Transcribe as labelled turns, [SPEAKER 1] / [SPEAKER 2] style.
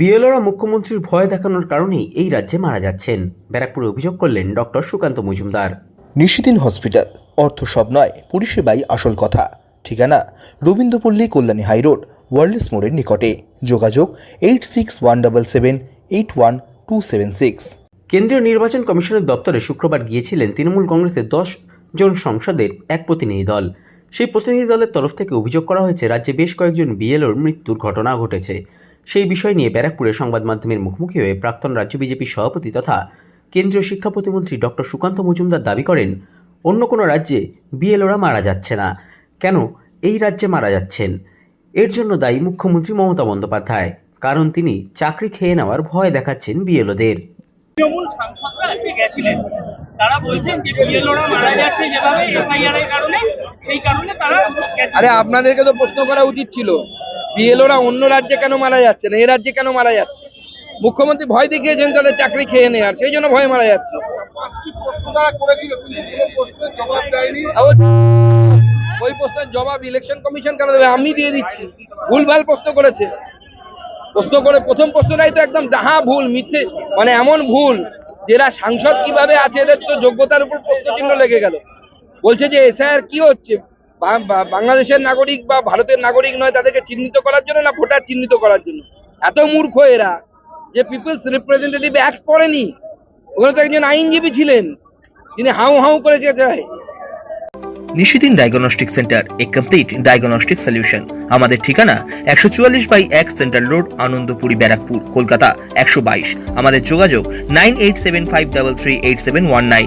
[SPEAKER 1] বিএলওরা মুখ্যমন্ত্রীর ভয় দেখানোর কারণেই এই রাজ্যে মারা যাচ্ছেন। ব্যারাকপুরে অভিযোগ করলেন ডক্টর সুকান্ত মজুমদার।
[SPEAKER 2] নিশিদিন হসপিটাল অর্থ সব নয় পরিষেবাই আসল কথা। ঠিকানা রবীন্দ্রপল্লী কল্যাণী হাইরোড ওয়ার্ল্ডস মোড়ের নিকটে। যোগাযোগ eight six one double seven eight one two seven six.
[SPEAKER 1] কেন্দ্রীয় নির্বাচন কমিশনের দপ্তরে শুক্রবার গিয়েছিলেন তৃণমূল কংগ্রেসের দশ জন সংসদের এক প্রতিনিধি দল। সেই প্রতিনিধি দলের তরফ থেকে অভিযোগ করা হয়েছে রাজ্যে বেশ কয়েকজন বিএলওর মৃত্যুর ঘটনা ঘটেছে। সেই বিষয় নিয়ে ব্যারাকপুরে সংবাদ মাধ্যমের মুখোমুখি হয়ে প্রাক্তন রাজ্য বিজেপির সভাপতি তথা কেন্দ্রীয় শিক্ষা প্রতিমন্ত্রী ডক্টর সুকান্ত মজুমদার দাবি করেন অন্য কোনো রাজ্যে বিএলওরা মারা যাচ্ছে না। কেন? এই রাজ্যে মারা যাচ্ছেন। এর জন্য দায়ী মুখ্যমন্ত্রী মমতা বন্দ্যোপাধ্যায়। কারণ তিনি চাকরি খেয়ে নেওয়ার ভয় দেখাচ্ছেন বিএলওদের।
[SPEAKER 3] তৃণমূল সাংসদরা আজকে গেছিলেন। তারা বলছেন যে বিএলওরা মারা যাচ্ছে যেভাবে এফআইআর এর কারণে সেই কারণে তারা
[SPEAKER 4] আরে আপনাদেরকে তো প্রশ্ন করা উচিত ছিল। বিএলওরা অন্য রাজ্যে কেন মারা যাচ্ছে না? এ রাজ্যে কেন মারা যাচ্ছে? মুখ্যমন্ত্রী ভয় দেখিয়েছেন তাদের চাকরি খেয়ে নেওয়ার, সেই জন্য ভয় মারা যাচ্ছে। ওই প্রশ্নের জবাব ইলেকশন কমিশন কেন দেবে? আমি দিয়ে দিচ্ছি। ভুলভাল প্রশ্ন করেছে। প্রশ্ন করে প্রথম প্রশ্নটাই তো একদম ডাহা ভুল, মিথ্যে মানে এমন ভুল, যেরা সাংসদ কীভাবে আছে এদের তো যোগ্যতার উপর প্রশ্ন চিহ্ন লেগে গেল। বলছে যে এসআইআর কি হচ্ছে? বাংলাদেশের নাগরিক বা ভারতের নাগরিক নয়, তাদেরকে চিহ্নিত করার জন্য না, ভোটার চিহ্নিত করার জন্য। এত মূর্খ এরা যে পিপলস রিপ্রেজেন্টেটিভ অ্যাক্ট পড়েনি ওখানে তো একজন আইনজীবী ছিলেন তিনি হাউ হাউ করে চেঁচায়।
[SPEAKER 2] Nishidin diagnostic centre a complete diagnostic solution আমাদের ঠিকানা একশো চুয়াল্লিশ বাই এক সেন্ট্রাল রোড আনন্দপুরি, ব্যারাকপুর, কলকাতা, একশো বাইশ। আমাদের যোগাযোগ nine eight seven five double three eight seven one nine.